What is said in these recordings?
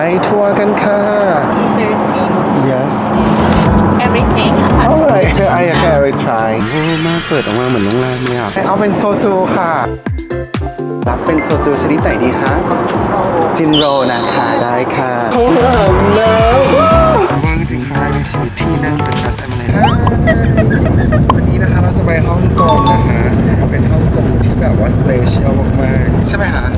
ไปทัวร์กันค่ะ13 yes everything alright I can I try โอ้มากเปิดออกมาเหมือนโรงแรมเลยอะเอาเป็นโซจูค่ะ รับเป็นโซจูชนิดไหนดีคะจินโรนะคะได้ค่ะเขาหอมแล้วว้าวว่างจริงครั้งแรกในชีวิตที่นั่งเป็นคัสแอมเลยวันนี้นะคะเราจะไปฮ่องกงนะคะ เป็นฮ่องกงที่แบบว่าสเปเชียลมากๆ ใช่ไหมคะต้องค่ะอ่า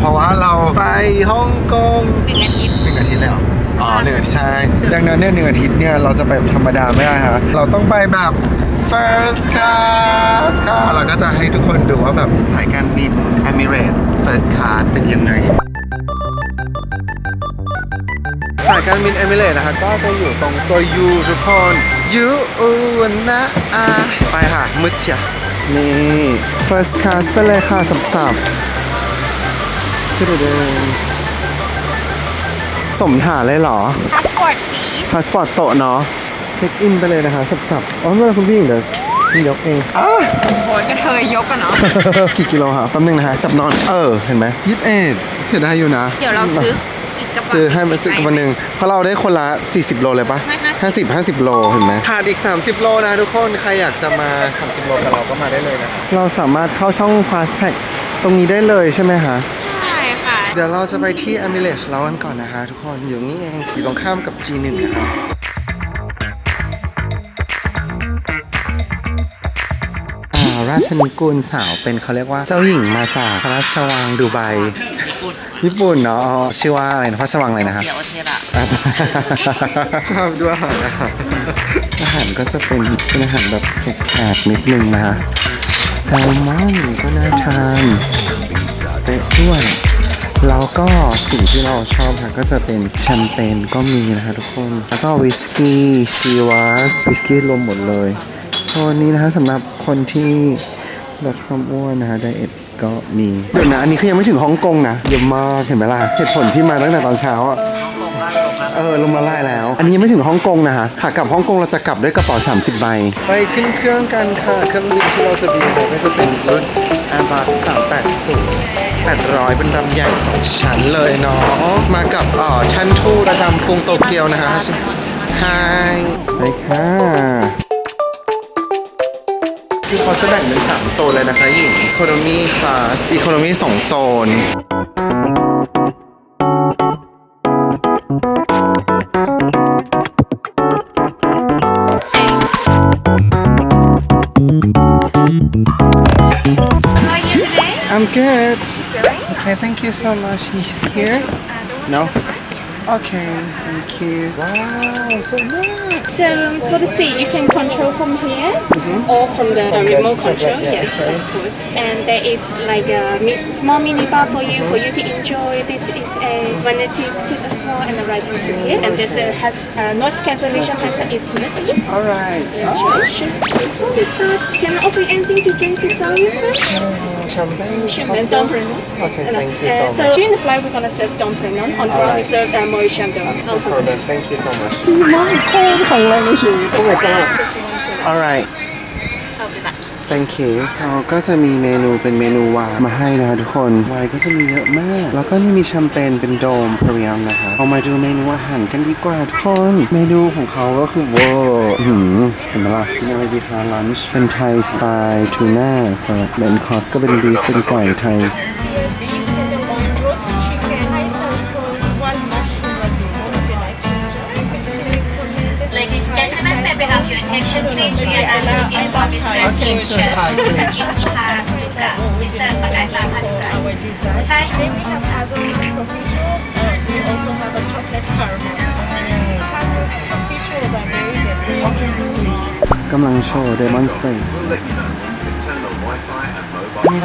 เพราะว่าเราไปฮ่องกงหนึ่งอาทิตย์หนึ่งอาทิตย์เลยเหรออ๋อหนึ่งอาทิตย์ใช่ดังนั้นเนี่ยหนึ่งอาทิตย์เนี่ยเราจะไปธรรมดาไม่ได้ฮะเราต้องไปแบบ first class ค่ะเราก็จะให้ทุกคนดูว่าแบบสายการบิน Emirates first class เป็นยังไงสายการบิน Emirates นะคะก็จะอยู่ตรงตัว U ทุกคน U อูนะอาไปค่ะมืดเชียนี่ first class ไปเลยค่ะสับๆ ชื่อเดิมสมฐานเลยเหรอ พาสปอร์ตสีพาสปอร์ตโตะเนาะ เช็คอินไปเลยนะคะสับๆ อ๋อไม่เป็นไรคุณพี่หญิงเดี๋ยวฉันยกเองอ้า โหกระเทยยกกันเนาะ กี่กิโลคะแป๊บนึงนะคะจับนอน เออ เห็นไหมยี่สิบเอ็ดเสียดายอยู่นะเดี๋ยวเราซื้ออีกกระเป๋าซื้อให้มาซื้อกันวันหนึ่งเพราะเราได้คนละ 40 โลเลยปะไม่50 50 โล เห็นไหมขาดอีก 30 โลนะทุกคน ใครอยากจะมา 30 โลกับเราก็มาได้เลยนะ เราสามารถเข้าช่อง Fast Tag ตรงนี้ได้เลยใช่ไหมคะใช่ค่ะ เดี๋ยวเราจะไปที่ a m i l a g e เรากันก่อนนะคะ ทุกคนอยู่นี่เองอยู่ตรงข้ามกับ G1 นะครับอ่าราชนิกูลสาวเป็นเขาเรียกว่าเจ้าหญิงมาจากพระราชวังดูไบญี่ปุ่นเนาะอ๋อชื่อว่าอะไรนะพระราชวังอะไรนะครับ เดี๋ยวเทระชอบด้วยอาหารอาหารอาหารก็จะเป็นเป็นอาหารแบบแขกๆนิดนึงนะฮะแซลมอนก็น่าทานสเต็กด้วย แล้วก็สิ่งที่เราชอบค่ะก็จะเป็นแชมเปญก็มีนะคะทุกคน แล้วก็วิสกี้ชีวัสวิสกี้รวมหมดเลยโซนนี้นะคะสำหรับคนที่ลดความอ้วนนะคะไดเอทก็มีเดี๋ยวนะ อันนี้คือยังไม่ถึงฮ่องกงนะเยอะมากเห็นไหมล่ะเหตุผลที่มาตั้งแต่ตอนเช้าอะเออลงมาไล่แล้ว อันนี้ยังไม่ถึงฮ่องกงนะฮะขากลับฮ่องกงเราจะกลับด้วยกระเป๋า 30 ใบ ไปขึ้นเครื่องกันค่ะ เครื่องบินที่เราจะบินไปก็จะเป็นรุ่น Airbus 380 800 เป็นลำใหญ่ 2 ชั้นเลยเนาะ มากับเอ่อท่านทูตประจำกรุงโตเกียวนะคะใช่ไปค่ะคือเขาจะแบ่งเป็น 3 โซนเลยนะคะหญิง Economy Class Economy 2โซน How are you today? I'm good. Okay, thank you so much. He's here? No? Okay, thank you. Wow, so nice. So for the seat, you can control from here or from the remote control. that- yes, okay. of course. And there is like a small mini bar for you for you to enjoy. This is a vanity ticket as well and a writing ticket. And this uh, has uh, noise cancellation headset is here for you. All right. Enjoy. Sure. Before we start, can I offer you anything to drink beside you first? Champagne. is And possible? Dom Perignon. Okay, And, uh, thank you uh, so So much. during the flight, we're gonna serve Dom Perignon. On ground, we Alright. serve uh, Maurice Chandon. โอเค thank you so much ดีมากโคตรของแร งในชีวิต Oh my god alright thank you เขาก็จะมีเมนูเป็นเมนูวายมาให้นะคะทุกคนวน์ก็จะมีเยอะมาก แล้วก็นี่มีแชมเปญเป็นโดมพรียมนะคะเอามาดูเมนูอาหารกันดีกว่าทุกคนเมนูของเขาก็คือเวอร์หืมเห็นไหมล่ะกินอะไรดีคะลันช์เป็นไทยสไตล์ทูน่าสลัดเบนคอสก็เป็นบีฟเป็นไก่ไทย Ladies and gentlemen, may we have your attention, please? We are now looking for Mr. Kim Chen. Kim Haruka. Mr. Pagata Haruka. Our dessert. Hi. Today we have hazelnut profiteroles. Uh, we also have a chocolate caramel tart. Hazelnut profiteroles are very delicious. กำลังโชว์ demonstrate นี่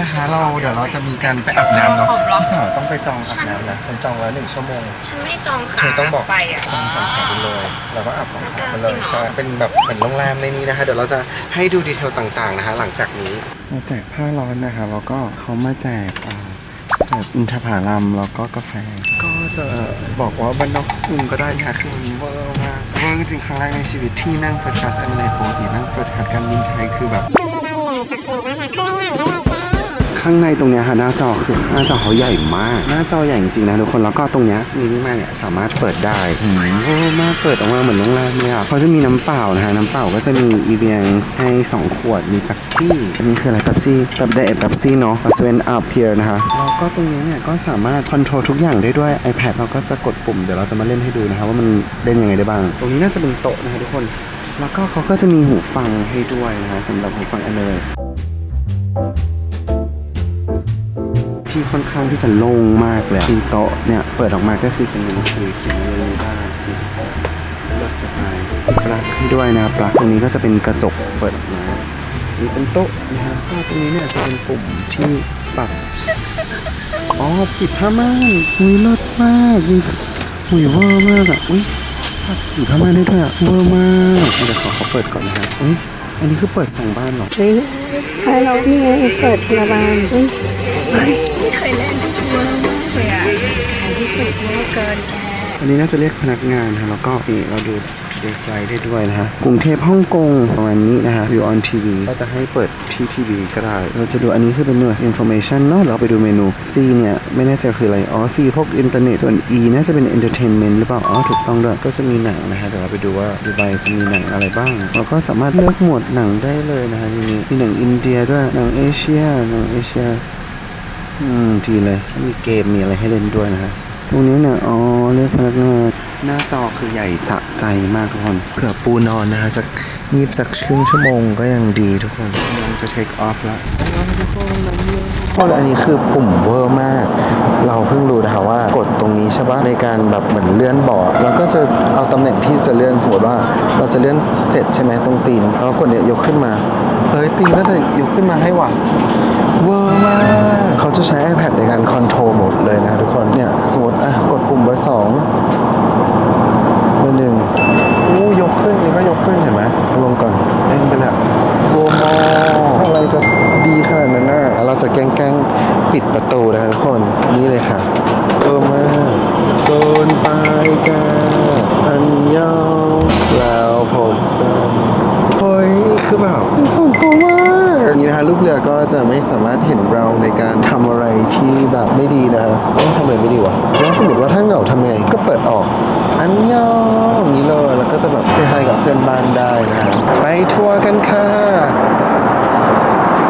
นะคะเราเดี๋ยวเราจะมีการไปอาบน้ำเนาะพี่สาวต้องไปจองอาบน้ำนะฉันจองแล้วหนึ่งชั่วโมงไม่จองเธค่ะอต้องบอกไปอะ จองสองแถวไปเลยแล้วก็อาบสองแถวไปเลยใช่เป็นแบบเหมือนโรงแรมในนี้นะคะ เดี๋ยวเราจะให้ดูดีเทลต่างๆนะคะ หลังจากนี้มาแจกผ้าร้อนนะคะแล้วก็เขามาแจกอ่าเสิร์ฟอินทผลัมแล้วก็กาแฟ ก็จะบอกว่าบันนอกคุงก็ได้ค่ะคือมันเวอร์มากเวอร์จริงๆครั้งแรกในชีวิตที่นั่งเฟิร์สคลาสแอมเลตปกตินั่งเฟิร์สคลาสการบินไทยคือแบบ ข้างในตรงเนี้ยค่ะหน้าจอคือหน้าจอเขาใหญ่มาก หน้าจอใหญ่จริงๆนะทุกคนแล้วก็ตรงเนี้ยมินิมาเนี่ยสามารถเปิดได้อืมโอ้มากเปิดออกมาเหมือนโรงแรมเลยอะเขาจะมีน้ำเปล่านะฮะน้ำเปล่าก็จะมีอีเวียงให้สองขวดมีเป๊ปซี่อันนี้คืออะไรเป๊ปซี่แบบเดทเป๊ปซี่เนาะเซเว่นอัพเพียร์นะคะแล้วก็ตรงนี้เนี่ยก็สามารถคอนโทรลทุกอย่างได้ด้วย iPad เราก็จะกดปุ่มเดี๋ยวเราจะมาเล่นให้ดูนะคะว่ามันเล่นยังไงได้บ้าง ตรงนี้น่าจะเป็นโต๊ะนะคะทุกคน แล้วก็เขาก็จะมีหูฟังให้ด้วยนะฮะสำหรับหูฟัง Android ที่ค่อนข้างที่จะโล่งมากเลยที่โต๊ะเนี่ยเปิดออกมาก็คือเขียนหนังสือเขียนอะไรได้สิรถจะไปปลั๊กให้ด้วยนะปลั๊กตรงนี้ก็จะเป็นกระจกเปิดออกมานี่เป็นโต๊ะนะฮะก็ตรงนี้เนี่ยจะเป็นปุ่มที่ปรับอ๋อปิดผ้าม่านหุยเลิศมากหุยหุยเวอร์มากอะอุ้ยปรับสีผ้าม่านได้ด้วยอะเวอร์มากเดี๋ยวขอเขาเปิดก่อนนะฮะเอ้ย อันนี้คือเปิดสองบ้านเหรอใช่เรานี่ไงเปิดทีละบานเฮ้ย ไม่เคยเล่นเวอร์มากเลยอะที่สุดเมื่อเกินแก อันนี้น่าจะเรียกพนักงานฮะแล้วก็นี่เราดู Today Flight ได้ด้วยนะฮะกรุงเทพฮ่องกงประมาณนี้นะฮะ View on TV ก็จะให้เปิดที่ทีวีก็ได้ เราจะดูอันนี้คือเป็นหน่วย information เนาะเราไปดูเมนู C เนี่ยไม่แน่ใจคืออะไรอ๋อ C พวกอินเทอร์เน็ตส่วน E น่าจะเป็น entertainment หรือเปล่าอ๋อถูกต้องด้วยก็จะมีหนังนะฮะเดี๋ยวเราไปดูว่าดูไบจะมีหนังอะไรบ้างเราก็สามารถเลือกหมวดหนังได้เลยนะฮะมีมีหนังอินเดียด้วยหนังเอเชียหนังเอเชียอืมดีเลยมีเกมมีอะไรให้เล่นด้วยนะฮะ ตรงนี้เนี่ยอ๋อเลือกพนักงานหน้าจอคือใหญ่สะใจมากทุกคนเผื่อปูนอนนะฮะสักยีบสักครึ่งชั่วโมงก็ยังดีทุกคนกำลังจะ take off แล้วทุกคนทุกคนอันนี้คือปุ่มเวอร์มาก เราเพิ่งรู้นะคะว่ากดตรงนี้ใช่ปะในการแบบเหมือนเลื่อนเบาะแล้วก็จะเอาตำแหน่งที่จะเลื่อนสมมติว่า เราจะเลื่อนเสร็จใช่ไหมตรงตีนแล้วกดเนี่ยยกขึ้นมาเฮ้ยตีนก็จะยกขึ้นมาให้ว่ะเวอร์มาก จะใช้ iPad ในการคอนโทรลหมดเลยนะทุกคนเนี่ย สมมติอะกดปุ่มเบอร์สองเบอร์หนึ่งอู้ยกขึ้นนี่ก็ยกขึ้นเห็นไหมลงก่อนเอ็งไปแล้โวมออะไรจะดีขนาดนั้นน่ะเราจะแกล้งปิดประตูนะทุกคนนี่เลยค่ะเออมากเกินไปกันอันยองแล้วผมกันเฮ้ยคือแบบเป็นส่วนตัวมาก อย่างนี้นะฮะลูกเรือก็จะไม่สามารถเห็นเราในการทำอะไรที่แบบไม่ดีนะฮะเอ๊ะทำอะไรไม่ดีวะแล้วสมมติว่าถ้าเหงาทำไงก็เปิดออกอันยองอย่างนี้เลยแล้วก็จะแบบเซฮายกับเพื่อนบ้านได้นะฮะไปทัวร์กันค่ะ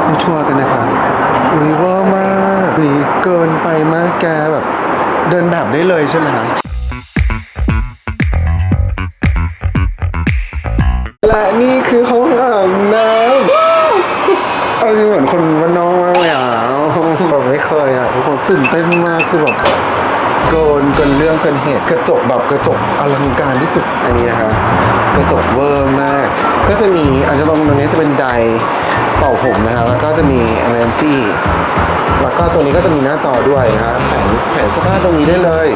ไปทัวร์กันนะคะอุ้ยเวอร์มากอุ้ยเกินไปมากแกแบบเดินแบบได้เลยใช่ไหมคะและนี่คือห้องอาบน้ำเอาจริงเหมือนคนวันนอกมากเลยอะแบบไม่เคยอะทุกคน ตื่นเต้นมากคือแบบเกินเกินเรื่องเกินเหตุกระจกแบบกระจกอลังการที่สุดอันนี้นะคะ กระจกเวอร์มาก ก็จะมีอันนี้ตรงตรงนี้จะเป็นไดร์เป่าผมนะคะแล้วก็จะมีอันนั้นที่แล้วก็ตัวนี้ก็จะมีหน้าจอด้วยนะฮะแผนแผนเสื้อผ้าตรงนี้ได้เลย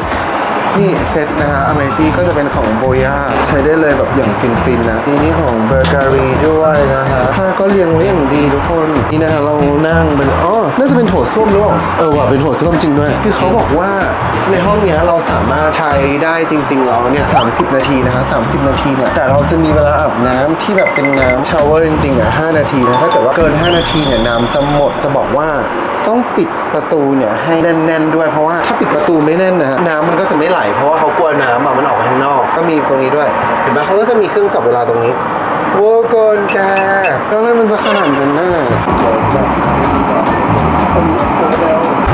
นี่เซตนะฮะอเมริก็จะเป็นของโบย่าใช้ได้เลยแบบอย่างฟินๆนะนี่นี่ของเบอร์การีด้วยนะฮะผ้าก็เรียงไว้อย่างดีทุกคน นี่นะฮะเรานั่งเป็นอ๋อน่าจะเป็นโถส้วมหรือเปล่าเออว่ะเป็นโถส้วมจริงด้วย คือเขาบอกว่าในห้องเนี้ยเราสามารถใช้ได้จริงๆแล้วเนี่ย30นาทีนะฮะ30 นาทีเนี่ยแต่เราจะมีเวลาอาบน้ำที่แบบเป็นน้ำชาวเวอร์จริงๆอะ5นาทีนะถ้าเกิดว่าเกิน 5 นาทีเนี่ยน้ำจะหมดจะบอกว่าต้องปิด ประตูเนี่ยให้แน่นๆด้วยเพราะว่าถ้าปิดประตูไม่แน่นนะฮะน้ำมันก็จะไม่ไหลเพราะว่าเขากลัวน้ำอะมันออกไปข้างนอก ก็มีตรงนี้ด้วย เห็นไหมเขาก็จะมีเครื่องจับเวลาตรงนี้ โว้เกินแกตอนแรกมันจะขนาดนั้นน่ะ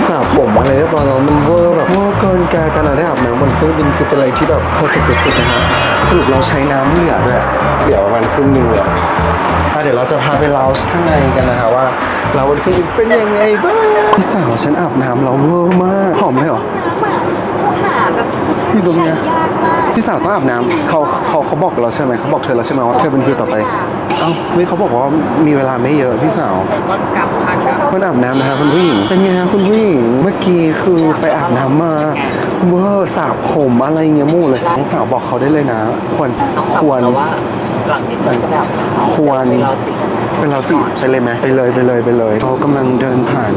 สระผมอะไรเรียบร้อยแล้วมันเวอร์แบบเวอร์เกินแกการได้อาบน้ำบนเครื่องบินคือเป็นอะไรที่แบบเพอร์เฟกต์สุดๆนะฮะสรุปเราใช้น้ำเหลือด้วยเหลือประมาณครึ่งนึงเลยอะเดี๋ยวเราจะพาไปลาวข้างในกันนะคะว่าเราวันนี้เป็นยังไงบ้างพี่สาวฉันอาบน้ำเราเวอร์มากหอมเลยเหรอ อยู่ตรงเนี้ยพี่สาวต้องอาบน้ำเขาเขาเขาบอกเราใช่ไหมเขาบอกเธอแล้วใช่ไหมว่าเธอเป็นคือต่อไป เอ้าไม่เขาบอกว่ามีเวลาไม่เยอะพี่สาวก็กลับพักอะคนอาบน้ำนะคะคุณผู้หญิงเป็นไงคะคุณผู้หญิงเมื่อกี้คือไปอาบน้ำมาเวอร์สระผมอะไรเงี้ยมู่เลยน้องสาวบอกเขาได้เลยนะ ควรควรหลังนี้มันจะแบบควรเราจิก เป็นเราจีไปเลยไหมไปเลยไปเลยไปเลยเขากำลังเดินผ่าน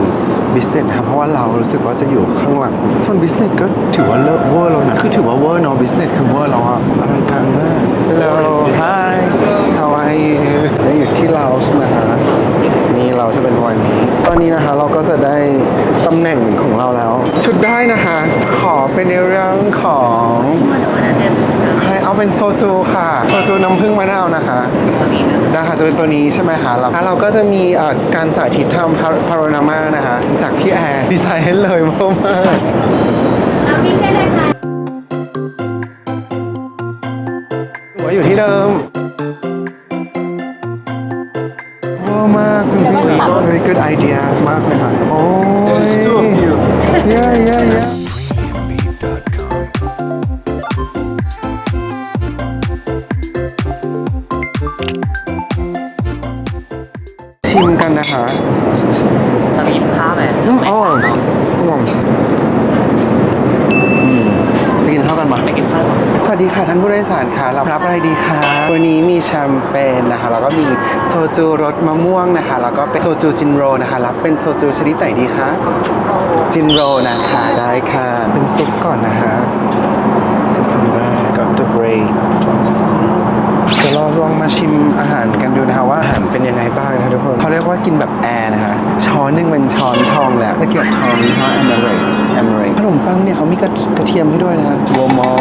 บิสเนสครับเพราะว่าเรารู้สึกว่าจะอยู่ข้างหลังส่วนบิสเนสก็ถือว่าเลิกเวอร์แล้วนะคือถือว่าเวอร์เนาะบิสเนสคือเวอร์แล้วอะอลังการมาก Hello Hi How are you ได้อยู่ที่ลาวส์นะฮะ นี่นี้เราจะเป็นวันนี้ ตอนนี้นะคะเราก็จะได้ตำแหน่งของเราแล้ว ชุดได้นะคะ ขอเป็นในเรื่องของให้เอาเป็นโซจูค่ะ โซจูน้ำผึ้งมะนาวนะคะนะคะจะเป็นตัวนี้ใช่ไหมคะแล้วแล้วเราก็จะมีเอ่อการสาธิตทำพาโรนามานะคะ จากพี่แอร์ดีไซน์ให้เลยมากมากหัวอยู่ที่เดิม มากคุณพี่ very good idea มากเลยค่ะโอ้ย There's two of you. yeah yeah yeah ชิมกันนะคะเราไปกินข้าว ข้าวกันมาไปกินข้าวสวัสดีค่ะท่านผู้โดยสารค่ะรับรับอะไรดีคะวันนี้มีแชมเปญนะคะแล้วก็มีโซจูรสมะม่วงนะคะแล้วก็เป็นโซจูจินโรนะคะรับเป็นโซจูชนิดไหนดีคะจินโรนะคะได้ค่ะ เป็นซุปก่อนนะคะซุปอันแรกกับ the bread เดี๋ ยวเราลองมาชิมอาหารกันดูนะคะว่าอาหารเป็นยังไงบ้างนะคะทุกคนเขาเรียกว่ากินแบบแอร์นะคะช้อนหนึ่งเป็นช้อนทองแหละตะเกียบทองยี่ห้อ Emirates Emirates ขนมปังเนี่ยเขามีกระกระเทียมให้ด้วยนะคะวัวมอ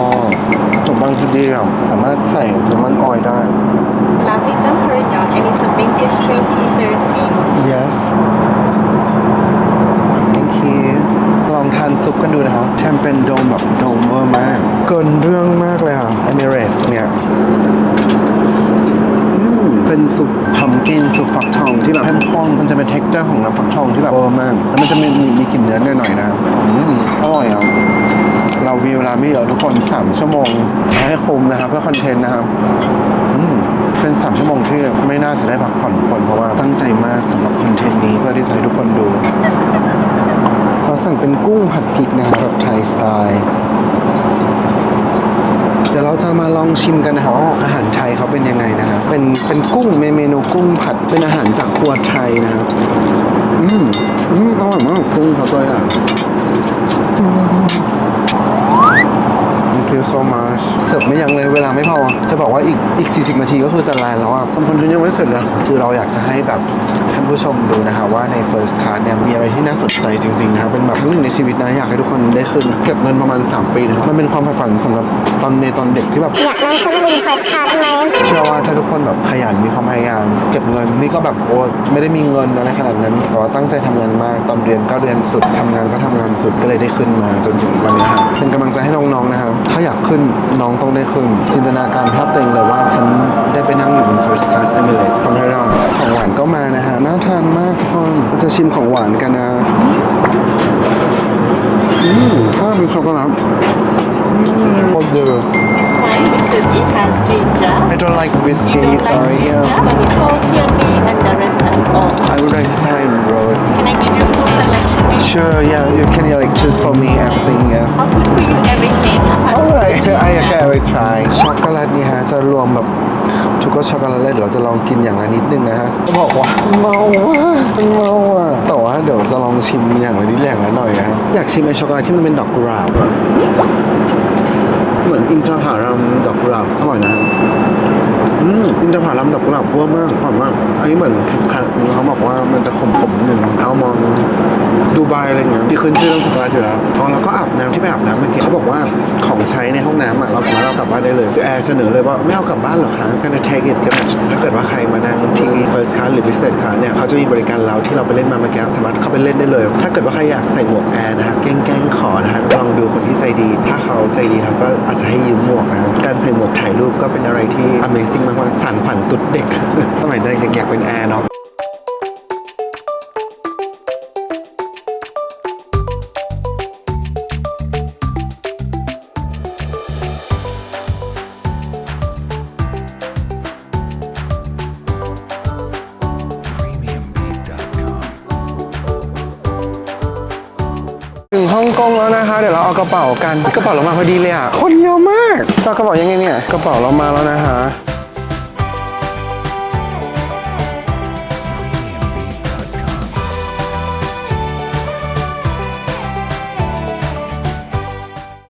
ขนมปังคือเดียวสามารถใส่น้ำมันออยล์ได้ Lovely temperature and it's a vintage 2013. yes thank you ลองทานซุปกันดูนะครับแชมเปญโดมแบบโดมเวอร์มาก เกินเรื่องมากเลยค่ะ Emirates เนี่ย เป็น ซุปพัมกินซุปฟักทองที่แบบเข้มข้นมันจะเป็นเท็กเจอร์ของน้ำฟักทองที่แบบเบอร์มากแล้วมันจะมีมีมีกลิ่นเนื้อหน่อยๆนะอืมอร่อยอะเรามีเวลาไม่เยอะทุกคน 3 ชั่วโมงให้คุ้มนะครับเพื่อคอนเทนต์นะครับอืมเป็น 3 ชั่วโมงที่ไม่น่าจะได้พักผ่อนคนเพราะว่าตั้งใจมากสำหรับคอนเทนต์นี้เพื่อที่จะให้ทุกคนดูเราสั่งเป็นกุ้งผัดพริกนะครับแบบไทยสไตล์เดี๋ยวเราจะมาลองชิมกันนะครับว่าอาหารไทยเขาเป็นยังไงนะครับเป็นเป็นกุ้งเมเมนูกุ้งผัดเป็นอาหารจากครัวไทยนะครับอืมอืมอร่อยมากกุ้งเขาตัวใหญ่ Thank you so much เสิร์ฟไม่ยังเลยเวลาไม่พอ จะบอกว่าอีกอีก 40 นาทีก็คือจะแลนแล้วอะบางคนยังไม่เสร็จเลยคือเราอยากจะให้แบบท่านผู้ชมดูนะคะว่าใน first class เนี่ยมีอะไรที่น่าสนใจจริงๆนะครับเป็นแบบครั้งหนึ่งในชีวิตนะอยากให้ทุกคนได้ขึ้นเก็บเงินประมาณ 3 ปีนะครับมันเป็นความฝันสำหรับตอนในตอนเด็กที่แบบอยากนั่งเครื่องบินเฟิร์สคลาสไหมเชื่อว่าถ้าทุกคนแบบขยันมีความพยายามเก็บเงินนี่ก็แบบโอ้ไม่ได้มีเงินอะไรขนาดนั้นแต่ว่าตั้งใจทำงานมากตอนเรียนก็เรียนสุดทำงานก็ทำงานสุดก็เลยได้ขึ้นมาจนถึงวันนี้ครับเป็นกำลังใจให้น้องๆนะครับถ้าอยากขึ้นน้องต้องได้ขึ้น จินตนาการภาพตัวเองเลยว่าฉันได้ไปนั่งอยู่บน first class Emirates ทำให้ได้ของหวานก็มานะฮะน่าทานมากทุกคนเราจะชิมของหวานกันนะอืมถ้าเป็นช็อกโกแลตอืมโคตรเดือ This one because it has ginger. I don't like You whiskey don't sorry like ginger, yeah but it's salty and meat and the rest are all. I would like to try and roll it. Can I give you a full selection? Maybe? Sure, yeah, you can like choose for me everything, yes. I'll put for you everything. Alright, I okay, I will try. ช็อกโกแลตนี่ฮะจะรวมแบบทุกก็ช็อกโกแลตเลยเดี๋ยวเราจะลองกินอย่างละนิดนึงนะฮะบอกว่าเมาว่ะเมาอะแต่ว่าเดี๋ยวจะลองชิมอย่างละนิดอย่างละหน่อยนะฮะอยากชิมไอช็อกโกแลตที่มันเป็นดอกกุหลาบอะเหมือนอินทผลัมดอกกุหลาบอร่อยนะ อืมอินทผลัมดอกกุหลาบพัวมากหอมมาก อันนี้เหมือนครั้งเขาบอกว่ามันจะขมๆหนึ่งเอามองดูไบอะไรเงี้ยที่ขึ้นชื่อเรื่องสุขภาพอยู่แล้วพอเราก็อาบน้ำที่ไปอาบน้ำเมื่อกี้เขาบอกว่าของใช้ในห้องน้ำอะเราสามารถเอากลับบ้านได้เลยคือแอร์เสนอเลยว่าไม่เอากลับบ้านหรอกคะ gonna take it ก็ได้ถ้าเกิดว่าใครมานั่งที่ first class หรือ business class เนี่ยเขาจะมีบริการเราที่เราไปเล่นมาเมื่อกี้สามารถเข้าไปเล่นได้เลย ถ้าเกิดว่าใครอยากใส่หมวกแอร์นะฮะแกล้งขอนะฮะลองดูคนที่ใจดี ถ้าเขาใจดีครับก็อาจจะให้ยืมหมวกนะการใส่หมวกถ่ายรูปก็เป็นอะไรที่ Amazing มากๆสานฝันตุ๊ดเด็กสมัยเด็กๆอยากเป็นแอร์เนาะถึงฮ่องกงแล้วนะคะ เดี๋ยวเราเอากระเป๋ากัน กระเป๋าเรามาพอดีเลยอะ คนเยอะมากจะเอากระเป๋ายังไงเนี่ย กระเป๋าเรามาแล้วนะคะ